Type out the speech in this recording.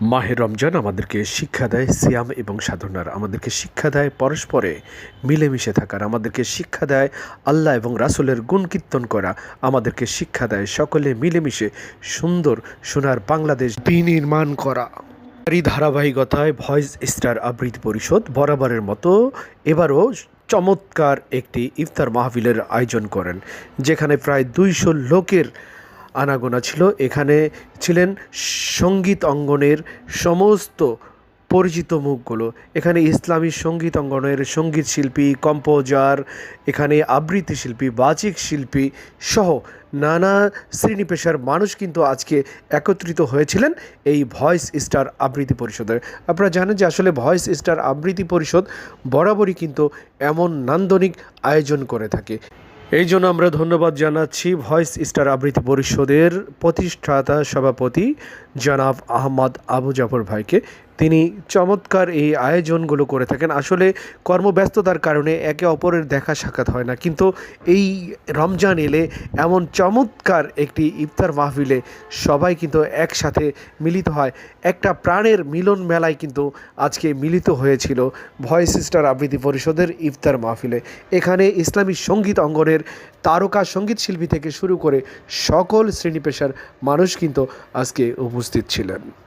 মাহের রমজান আমাদেরকে শিক্ষা দেয় সিয়াম এবং সাধনার। আমাদেরকে শিক্ষা দেয় পরস্পরে মিলেমিশে থাকার। আমাদেরকে শিক্ষা দেয় আল্লাহ এবং রাসূলের গুণ কীর্তন করা। আমাদেরকে শিক্ষা দেয় সকলে মিলেমিশে সুন্দর সোনার বাংলাদেশ বিনির্মাণ করা। এই ধারাবাহিকতায় ভয়েস স্টার আবৃত্তি পরিষদ বরাবরের মতো এবারও চমৎকার একটি ইফতার মাহফিলের আয়োজন করেন, যেখানে প্রায় দুইশো লোকের আনাগোনা ছিল। এখানে ছিলেন সংগীত অঙ্গনের সমস্ত পরিচিত মুখগুলো। এখানে ইসলামী সংগীত অঙ্গনের সংগীত শিল্পী, কম্পোজার, এখানে আবৃত্তি শিল্পী, বাচিক শিল্পী সহ নানা শ্রেণি পেশার মানুষ কিন্তু আজকে একত্রিত হয়েছিলেন এই ভয়েস স্টার আবৃত্তি পরিষদের আপনারা জানেন যে আসলে ভয়েস স্টার আবৃত্তি পরিষদ বরাবরই কিন্তু এমন নান্দনিক আয়োজন করে থাকে। এই জন্য আমরা ধন্যবাদ জানাচ্ছি ভয়েস স্টার আবৃত্তি পরিষদের প্রতিষ্ঠাতা সভাপতি জনাব আহমদ আবু জাফর ভাইকে। তিনি চমৎকার এই আয়োজনগুলো করে থাকেন। আসলে কর্মব্যস্ততার কারণে একে অপরের দেখা সাক্ষাৎ হয় না। কিন্তু এই রমজান এলে এমন চমৎকার একটি ইফতার মাহফিলে সবাই কিন্তু একসাথে মিলিত হয়। একটা প্রাণের মিলন মেলায় কিন্তু আজকে মিলিত হয়েছিল ভয়েস স্টার আবৃত্তি পরিষদের ইফতার মাহফিলে। এখানে ইসলামী সংগীত অঙ্গনের তারকা সংগীত শিল্পী থেকে শুরু করে সকল শ্রেণি পেশার মানুষ কিন্তু আজকে উপস্থিত ছিলেন।